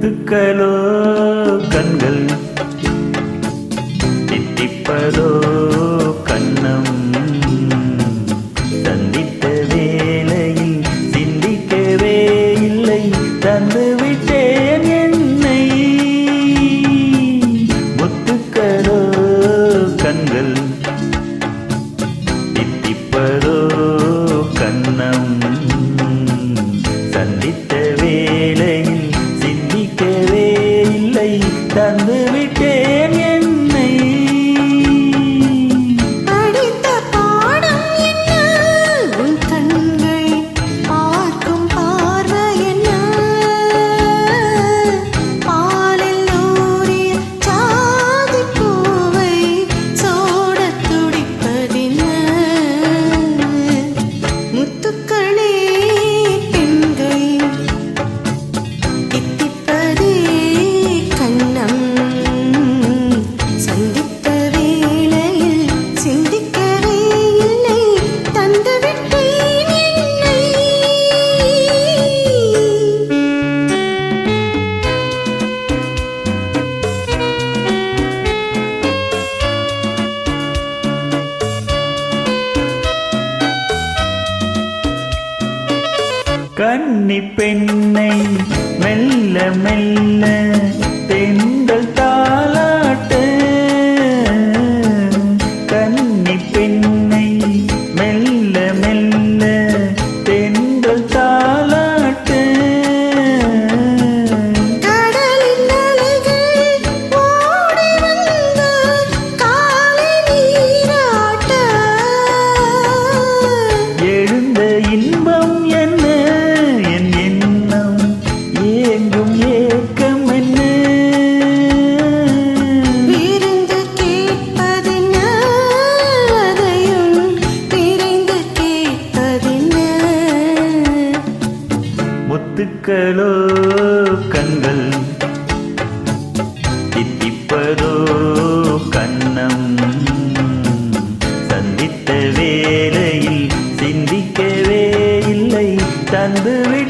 திக்கலோ கண்கள் தித்திப்பதோ மறந்து விட்டேன் என்னை. ஒட்டுக்களோ கண்கள்? இத்திப்பதோ கண்ணம்? சந்தித்த வேளையில் சிந்திக்கவே இல்லை. தந்து கன்னி பெண்ணை மெல்ல மெல்ல முத்துக்களோ கண்கள் தித்திப்பதோ கண்ணம் சந்தித்த வேலையில் சிந்திக்கவே இல்லை தந்துவி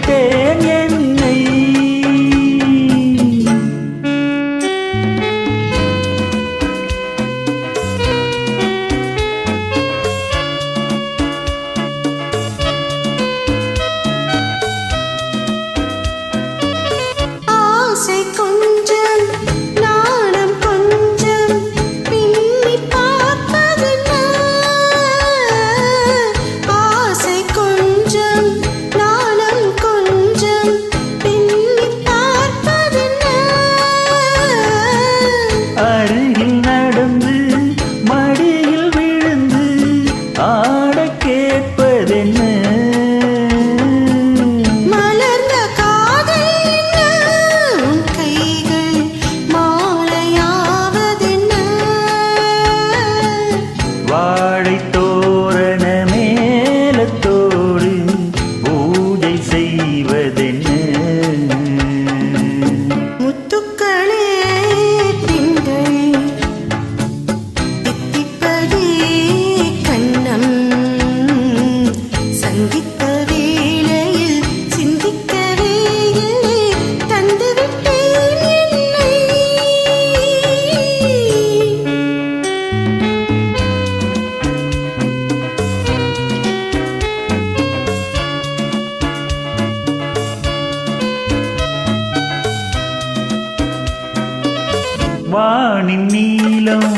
வானின் நீளம்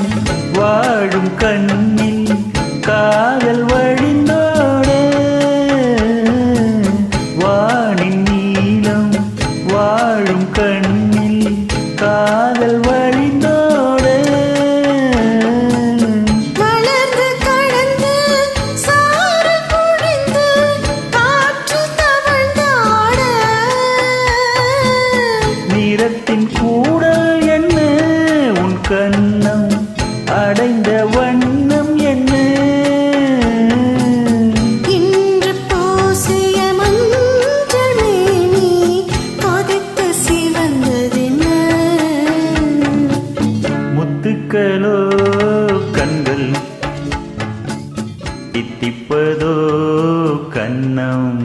வாழும் கண்ணில் காதல் வழி தித்திப்பதோ கண்ணம்?